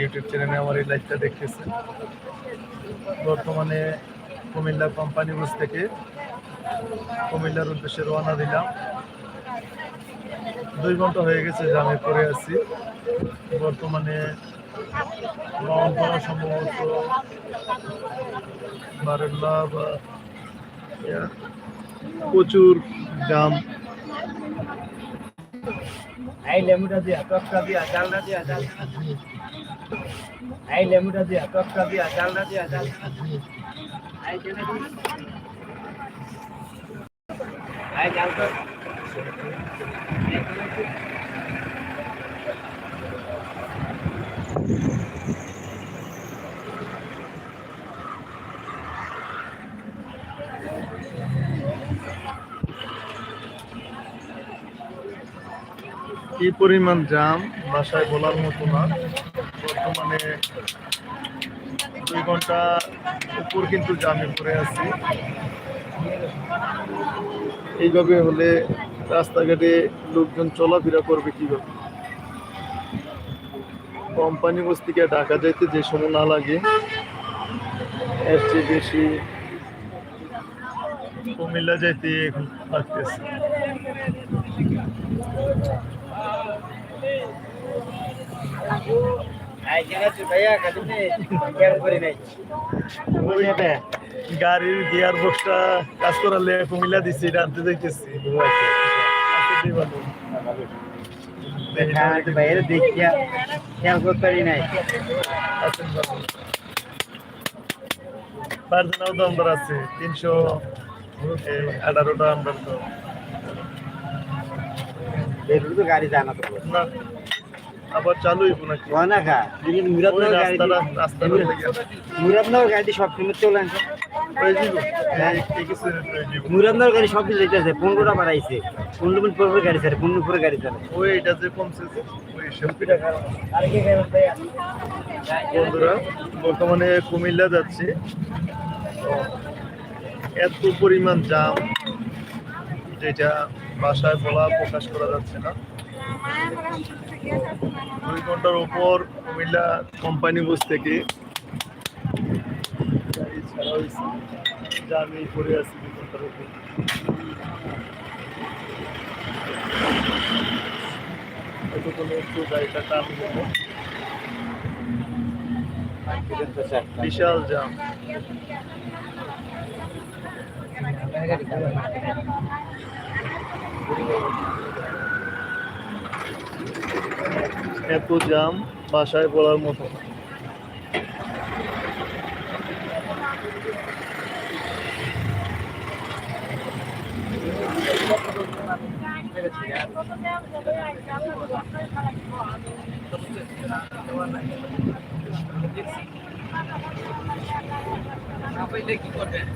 YouTube চ্যানেলে আমার এই লাইভটা দেখতেছেন। বর্তমানে কুমিল্লা কোম্পানিগঞ্জ থেকে কুমিল্লার উদ্দেশ্যে রওনা দিলাম। দুই ঘণ্টা হয়ে গেছে, জামে পড়ে আছি। বর্তমানে রওনা সম্ভবত বারেল্লা বা প্রচুর জাম এই লেমুটা দিয়া, টকটা দিয়া, জালটা দিয়া জাল এই লেমুটা দিয়া, টকটা দিয়া, জালটা দিয়া জাল এই জেনে দি এই তো কি পরিমাণ জাম বাসায় বলার মতো না। বর্তমানে দুই ঘণ্টা উপর কিন্তু জামে পড়ে আছি। এইভাবে হলে রাস্তাঘাটে লোকজন চলাফেরা করবে কীভাবে? কোম্পানি বস্তিকে ঢাকা যাইতে যে সময় না লাগে, এর চেয়ে বেশি কুমিল্লা যাইতে এখন লাগতেছে। গাড়ির গিয়ার বক্সটা কাজ করালে কুমিল্লা দিচ্ছি এটা আনতে যাইতেছি আচ্ছা, দিয়ে ভালো। দেখি না, দেখি। বাইরে দেখিয়া খেয়াল করতে পারি নাই আছে তিনশো আঠারোটা আমরা তো গাড়ি জানা তো। আবার চালু হইব নাকি? না মুরাদনগর গাড়ি মুরাদনগর সব সময় চলে আসে। হয়ে কিছু হয়ে মুরাদনগর গাড়ি সব দিন যেতেছে পনেরোটা বাড়াইছে। পনেরো মিনিট পরে পরে গাড়ি ছাড়ে পনেরো পরে গাড়ি ছাড়ে। ওই এটা যে কমছে বন্ধুরা বর্তমানে কুমিল্লা যাচ্ছে। এত পরিমাণ জাম যেটা বাসায় বলা প্রকাশ করা যাচ্ছে না। দুই ঘণ্টার উপর কুমিল্লা কোম্পানি বুস থেকে ছাড়া পড়ে আছি দুই ঘণ্টার উপর। একটু বিশাল জাম। এত জাম বাসায় বলার মতো। কি করবেন